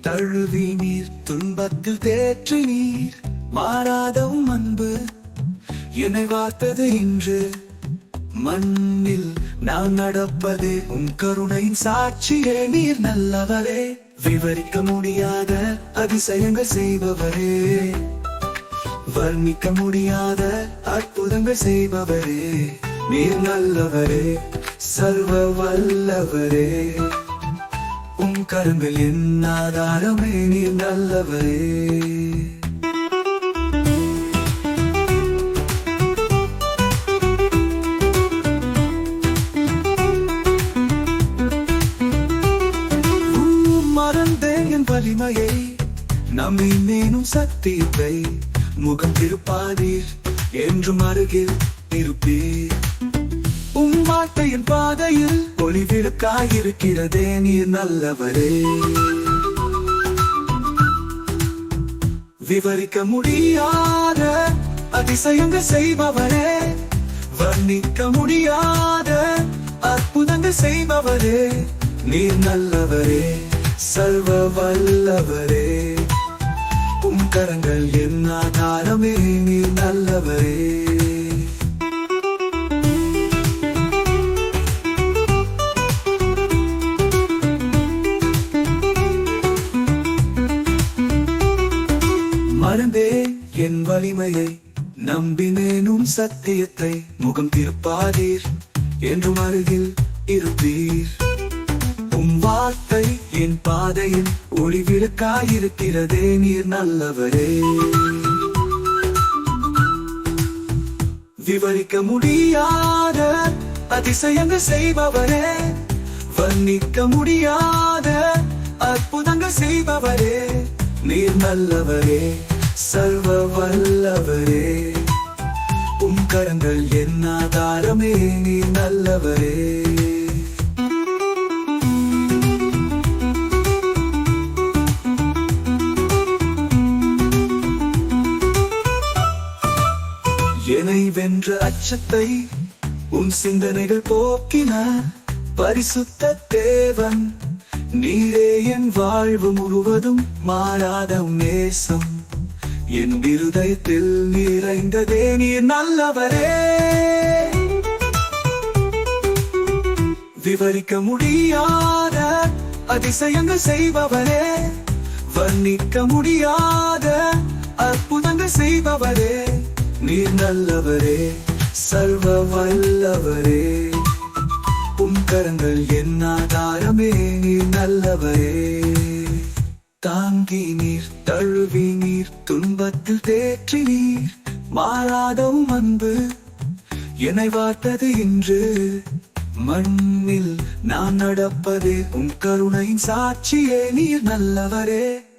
தழுவி நீர் துன்பத்தில் தேற்றி நீர் மாறாதவும் அன்பு. என்னை வார்த்தது இன்று. மண்ணில் நான் நடப்பது உன் கருணையின் சாட்சியே. நீர் நல்லவரே விவரிக்க முடியாத அதிசயங்கள் செய்பவரே. வர்ணிக்க முடியாத அற்புதங்கள் செய்பவரே. நீர் நல்லவரே சர்வ வல்லவரே. கரும்பில் கருங்கள் என் ஆதாரமே நீர் நல்லவரே. உம் மறந்தேன் என் வலிமையை நம்மை மேனும் சத்தியத்தை முகம் திருப்பாதீர் என்றும் அருகில் இருப்பீர். வார்த்தையின் பாதையில் ஒளி விளக்காயிருக்கிறதே நீர் நல்லவரே. விவரிக்க முடியாத அதிசயங்கள் செய்பவரே வர்ணிக்க முடியாத அற்புதங்கள் செய்பவரே நீர் நல்லவரே சர்வ வல்லவரே. உம் கரங்கள் என்ன தாரமே நீர் நல்லவரே. என் வலிமையை நம்பினேனும் சத்தியத்தை முகம் திருப்பாதீர் என்றும் அருகில் இருப்பீர். உம் வார்த்தை என் பாதையின் ஒளிவிளக்காயிருக்கிறதே நீர் நல்லவரே. விவரிக்க முடியாத அதிசயங்கள் செய்பவரே. வர்ணிக்க முடியாத அற்புதங்கள் செய்பவரே. நீர் நல்லவரே. சர்வ வல்லவரே உம் கரங்கள் என் ஆதாரமே நீர் நல்லவரே. என்னை வென்ற அச்சத்தை உன் சிந்தனைகள் போக்கின. பரிசுத்த தேவன் நீரே என் வாழ்வு முழுவதும் மாறாத நேசம். என் இருதயத்தில் நிறைந்ததே நீர் நல்லவரே. விவரிக்க முடியாத அதிசயங்கள் செய்பவரே. வர்ணிக்க முடியாத அற்புதங்கள் செய்பவரே. நீர் நல்லவரே சர்வ வல்லவரே. உம் கரங்கள் என் ஆதாரமே நீர் நல்லவரே. தாங்கி நீர் தழுவி நீர் துன்பத்தில் தேற்றி நீர் மாறாதவும் அன்பு. என்னை வார்த்தது இன்று. மண்ணில் நான் நடப்பதே உன் கருணையின் சாட்சியே நீர் நல்லவரே.